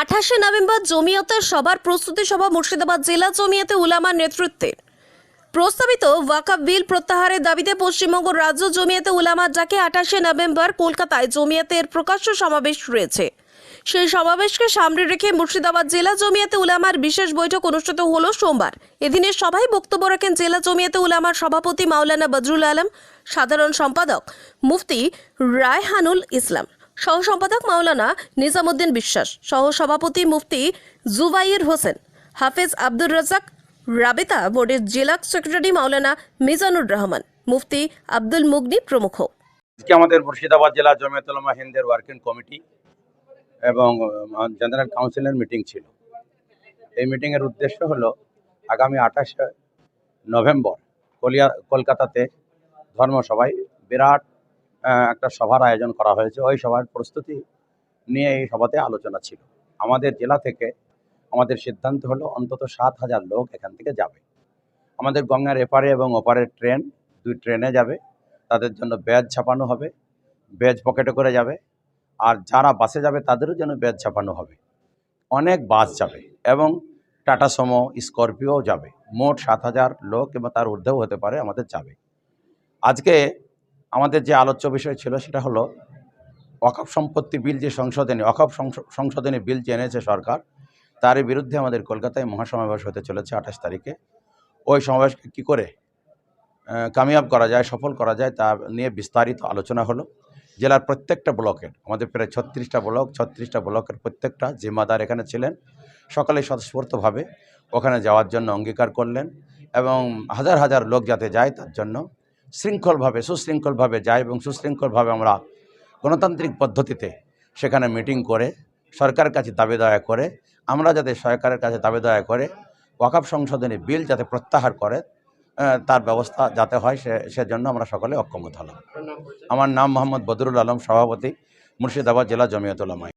আঠাশে নভেম্বর জমিয়তের সবার প্রস্তুতি সভা মুর্শিদাবাদ জেলা জমিয়তে উলামার নেতৃত্বে। প্রস্তাবিত ওয়াকাফ বিল প্রত্যাহারের দাবিতে পশ্চিমবঙ্গ রাজ্য জমিয়তে উলামার যাকে আঠাশে নভেম্বর কলকাতায় জমিয়াতের প্রকাশ্য সমাবেশ রয়েছে। সেই সমাবেশকে সামনে রেখে মুর্শিদাবাদ জেলা জমিয়াতে উলামার বিশেষ বৈঠক অনুষ্ঠিত হলো সোমবার। এদিনের সভায় বক্তব্য রাখেন জেলা জমিয়াতে উলামার সভাপতি মাওলানা বজরুল আলম, সাধারণ সম্পাদক মুফতি রায়হানুল ইসলাম। সহ সম্পাদক মাওলানা নিজামুদ্দিন বিশ্বাস সহ সভাপতি মুফতি জুবাইর হোসেন, হাফেজ আব্দুর রাজাক রাবেতা বোর্ডের জেলা সেক্রেটারি মাওলানা মিজানুর রহমান, মুফতি আব্দুল মুগনি প্রমুখ। আমাদের মুর্শিদাবাদ জেলা জমিয়তুলমা হিন্দের ওয়ার্কিং কমিটি এবং জেনারেল কাউন্সিলের মিটিং ছিল। এই মিটিংয়ের উদ্দেশ্য হলো আগামী আঠাশে নভেম্বর কলিয়া, কলকাতাতে ধর্মসভায় বিরাট একটা সভার আয়োজন করা হয়েছে। ওই সভার প্রস্তুতি নিয়ে এই সভাতে আলোচনা ছিল। আমাদের জেলা থেকে আমাদের সিদ্ধান্ত হলো, অন্তত সাত হাজার লোক এখান থেকে যাবে। আমাদের গঙ্গার এপারে এবং ওপারের ট্রেন, দুই ট্রেনে যাবে। তাদের জন্য ব্যাজ ছাপানো হবে, ব্যাজ পকেটে করে যাবে। আর যারা বাসে যাবে, তাদেরও জন্য ব্যাজ ছাপানো হবে। অনেক বাস যাবে এবং টাটা সমো, স্করপিও যাবে। মোট সাত হাজার লোক এবং তার ঊর্ধ্বেও হতে পারে আমাদের যাবে। আজকে আমাদের যে আলোচ্য বিষয় ছিল সেটা হলো অকাপ সম্পত্তি বিল যে সংশোধনী অকাপ সংশ- সংশোধনী বিল যে এনেছে সরকার, তার বিরুদ্ধে আমাদের কলকাতায় মহাসমাবেশ হতে চলেছে আঠাশ তারিখে। ওই সমাবেশকে কী করে কামিয়াব করা যায়, সফল করা যায় তা নিয়ে বিস্তারিত আলোচনা হলো। জেলার প্রত্যেকটা ব্লকের, আমাদের প্রায় ছত্রিশটা ব্লক, ছত্রিশটা ব্লকের প্রত্যেকটা জিম্মাদার এখানে ছিলেন। সকালে স্বতঃস্ফূর্তভাবে ওখানে যাওয়ার জন্য অঙ্গীকার করলেন এবং হাজার হাজার লোক যাতে যায় তার জন্য শৃঙ্খলভাবে সুশৃঙ্খলভাবে যায় এবং সুশৃঙ্খলভাবে আমরা গণতান্ত্রিক পদ্ধতিতে সেখানে মিটিং করে সরকারের কাছে দাবি দয়া করে আমরা যাতে সরকারের কাছে দাবি দয়া করে ওয়াকাপ সংশোধনী বিল যাতে প্রত্যাহার করে তার ব্যবস্থা যাতে হয় সে সেজন্য আমরা সকলে অক্ষমত হলাম। আমার নাম মোহাম্মদ বদরুল আলম সভাপতি মুর্শিদাবাদ জেলা জমিয়তুলামাই